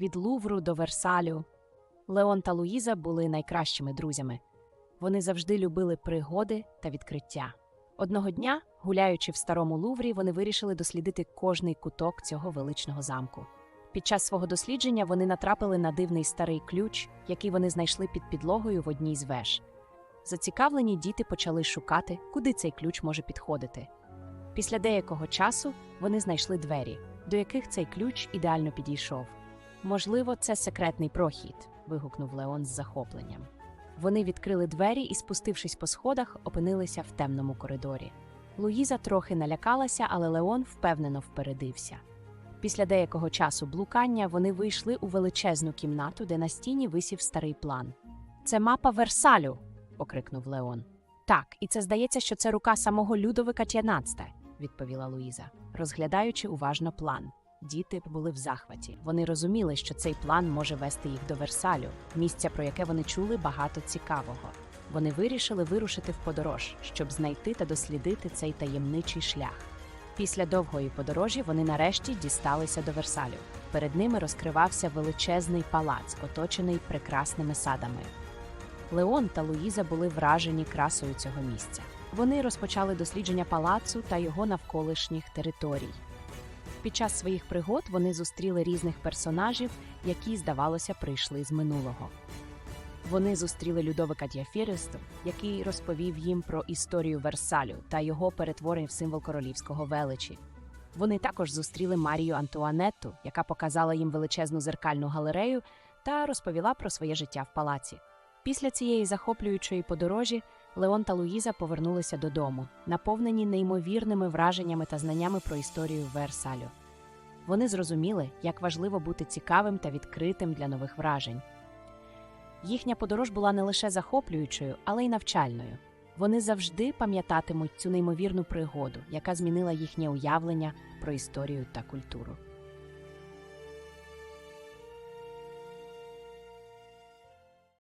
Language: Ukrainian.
від Лувру до Версалю. Леон та Луїза були найкращими друзями. Вони завжди любили пригоди та відкриття. Одного дня, гуляючи в старому Луврі, вони вирішили дослідити кожний куток цього величного замку. Під час свого дослідження вони натрапили на дивний старий ключ, який вони знайшли під підлогою в одній з веж. Зацікавлені діти почали шукати, куди цей ключ може підходити. Після деякого часу вони знайшли двері, до яких цей ключ ідеально підійшов. Можливо, це секретний прохід, вигукнув Леон з захопленням. Вони відкрили двері і, спустившись по сходах, опинилися в темному коридорі. Луїза трохи налякалася, але Леон впевнено впередився. Після деякого часу блукання вони вийшли у величезну кімнату, де на стіні висів старий план. Це мапа Версалю. покрикнув Леон. Так, і це здається, що це рука самого Людовика Т'янацте, відповіла Луїза, розглядаючи уважно план. Діти були в захваті. Вони розуміли, що цей план може вести їх до Версалю, місця, про яке вони чули багато цікавого. Вони вирішили вирушити в подорож, щоб знайти та дослідити цей таємничий шлях. Після довгої подорожі вони нарешті дісталися до Версалю. Перед ними розкривався величезний палац, оточений прекрасними садами. Леон та Луїза були вражені красою цього місця. Вони розпочали дослідження палацу та його навколишніх територій. Під час своїх пригод вони зустріли різних персонажів, які, здавалося, прийшли з минулого. Вони зустріли Людовика Діафіресту, який розповів їм про історію Версалю та його перетворення в символ королівського величі. Вони також зустріли Марію Антуанетту, яка показала їм величезну зеркальну галерею та розповіла про своє життя в палаці. Після цієї захоплюючої подорожі Леон та Луїза повернулися додому, наповнені неймовірними враженнями та знаннями про історію Версалю. Вони зрозуміли, як важливо бути цікавим та відкритим для нових вражень. Їхня подорож була не лише захоплюючою, але й навчальною. Вони завжди пам'ятатимуть цю неймовірну пригоду, яка змінила їхнє уявлення про історію та культуру.